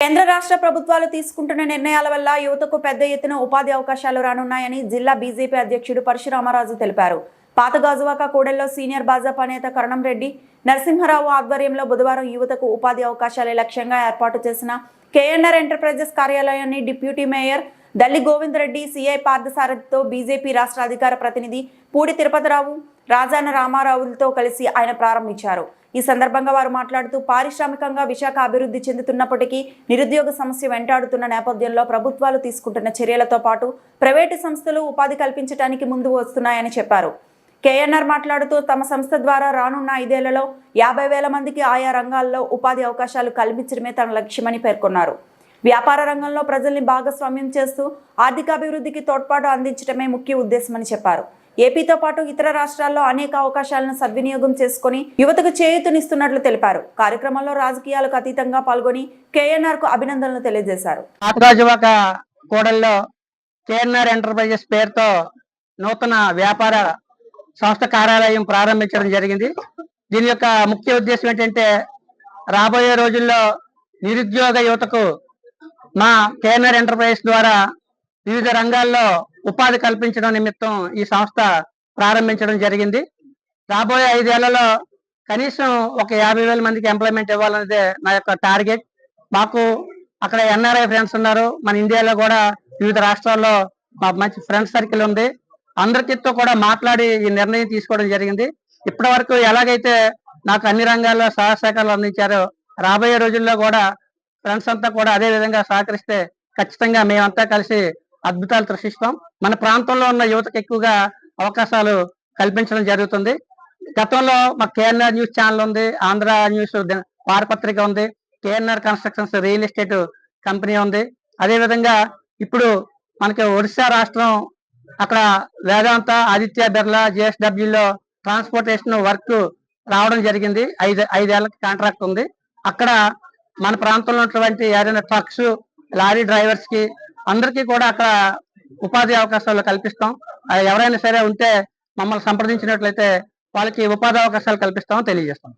కేంద్ర రాష్ట్ర ప్రభుత్వాలు తీసుకుంటున్న నిర్ణయాల వల్ల యువతకు పెద్ద ఎత్తున ఉపాధి అవకాశాలు రానున్నాయని జిల్లా బీజేపీ అధ్యక్షుడు పరశురామరాజు తెలిపారు. పాత గాజువాక కూడల్లో సీనియర్ భాజపా నేత కరణం రెడ్డి నరసింహారావు ఆధ్వర్యంలో బుధవారం యువతకు ఉపాధి అవకాశాలే లక్ష్యంగా ఏర్పాటు చేసిన కేఎన్ఆర్ ఎంటర్ప్రైజెస్ కార్యాలయాన్ని deputy mayor Dalli Govind Reddy CI పార్థసారథితో BJP రాష్ట్ర అధికార ప్రతినిధి పూడి తిరుపతిరావు రాజాన రామారావులతో కలిసి ఆయన ప్రారంభించారు. ఈ సందర్భంగా వారు మాట్లాడుతూ పారిశ్రామికంగా విశాఖ అభివృద్ధి చెందుతున్నప్పటికీ నిరుద్యోగ సమస్య వెంటాడుతున్న నేపథ్యంలో ప్రభుత్వాలు తీసుకుంటున్న చర్యలతో పాటు ప్రైవేటు సంస్థలు ఉపాధి కల్పించడానికి ముందు వస్తున్నాయని చెప్పారు. కేఎన్ఆర్ మాట్లాడుతూ తమ సంస్థ ద్వారా రానున్న ఐదేళ్ళలో యాభై వేల మందికి ఆయా రంగాల్లో ఉపాధి అవకాశాలు కల్పించడమే తన లక్ష్యమని పేర్కొన్నారు. వ్యాపార రంగంలో ప్రజల్ని భాగస్వామ్యం చేస్తూ ఆర్థికాభివృద్ధికి తోడ్పాటు అందించడమే ముఖ్య ఉద్దేశమని చెప్పారు. ఏపీతో పాటు ఇతర రాష్ట్రాల్లో అనేక అవకాశాలను సద్వినియోగం చేసుకుని యువతకు చేయూతనిస్తున్నట్లు తెలిపారు. కార్యక్రమంలో రాజకీయాలకు అతీతంగా పాల్గొని కేఎన్ఆర్కు అభినందనలు తెలియజేశారు. కూడల్లో కేఎన్ఆర్ ఎంటర్ప్రైజెస్ పేరుతో నూతన వ్యాపార సంస్థ కార్యాలయం ప్రారంభించడం జరిగింది. దీని యొక్క ముఖ్య ఉద్దేశం ఏంటంటే రాబోయే రోజుల్లో నిరుద్యోగ యువతకు మా కేఎన్ఆర్ ఎంటర్ప్రైజెస్ ద్వారా వివిధ రంగాల్లో ఉపాధి కల్పించడం నిమిత్తం ఈ సంస్థ ప్రారంభించడం జరిగింది. రాబోయే ఐదేళ్ళలో కనీసం ఒక యాభై వేల మందికి ఎంప్లాయ్మెంట్ ఇవ్వాలనేదే నా యొక్క టార్గెట్. మాకు అక్కడ ఎన్ఆర్ఐ ఫ్రెండ్స్ ఉన్నారు. మన ఇండియాలో కూడా వివిధ రాష్ట్రాల్లో మా మంచి ఫ్రెండ్ సర్కిల్ ఉంది. అందరితో కూడా మాట్లాడి ఈ నిర్ణయం తీసుకోవడం జరిగింది. ఇప్పటి వరకు ఎలాగైతే నాకు అన్ని రంగాల్లో సహాయ సహకారాలు అందించారో రాబోయే రోజుల్లో కూడా ఫ్రెండ్స్ అంతా కూడా అదే విధంగా సహకరిస్తే ఖచ్చితంగా మేమంతా కలిసి అద్భుతాలు సృష్టిస్తాం మన ప్రాంతంలో ఉన్న యువతకు ఎక్కువగా అవకాశాలు కల్పించడం జరుగుతుంది. గతంలో మా కేఎన్ఆర్ న్యూస్ ఛానల్ ఉంది ఆంధ్ర న్యూస్ వారపత్రిక ఉంది KNR constructions real estate company ఉంది. అదేవిధంగా ఇప్పుడు మనకి ఒడిశా రాష్ట్రం అక్కడ వేదాంత ఆదిత్య బిర్లా JSW లో ట్రాన్స్పోర్టేషన్ వర్క్ రావడం జరిగింది. ఐదు ఐదేళ్ళకి కాంట్రాక్ట్ ఉంది. అక్కడ మన ప్రాంతంలో ఉన్నటువంటి ఏదైనా ట్రక్స్ లారీ డ్రైవర్స్కి అందరికీ కూడా అక్కడ ఉపాధి అవకాశాలు కల్పిస్తాం. ఎవరైనా సరే ఉంటే మమ్మల్ని సంప్రదించినట్లయితే వాళ్ళకి ఉపాధి అవకాశాలు కల్పిస్తామని తెలియజేస్తాం.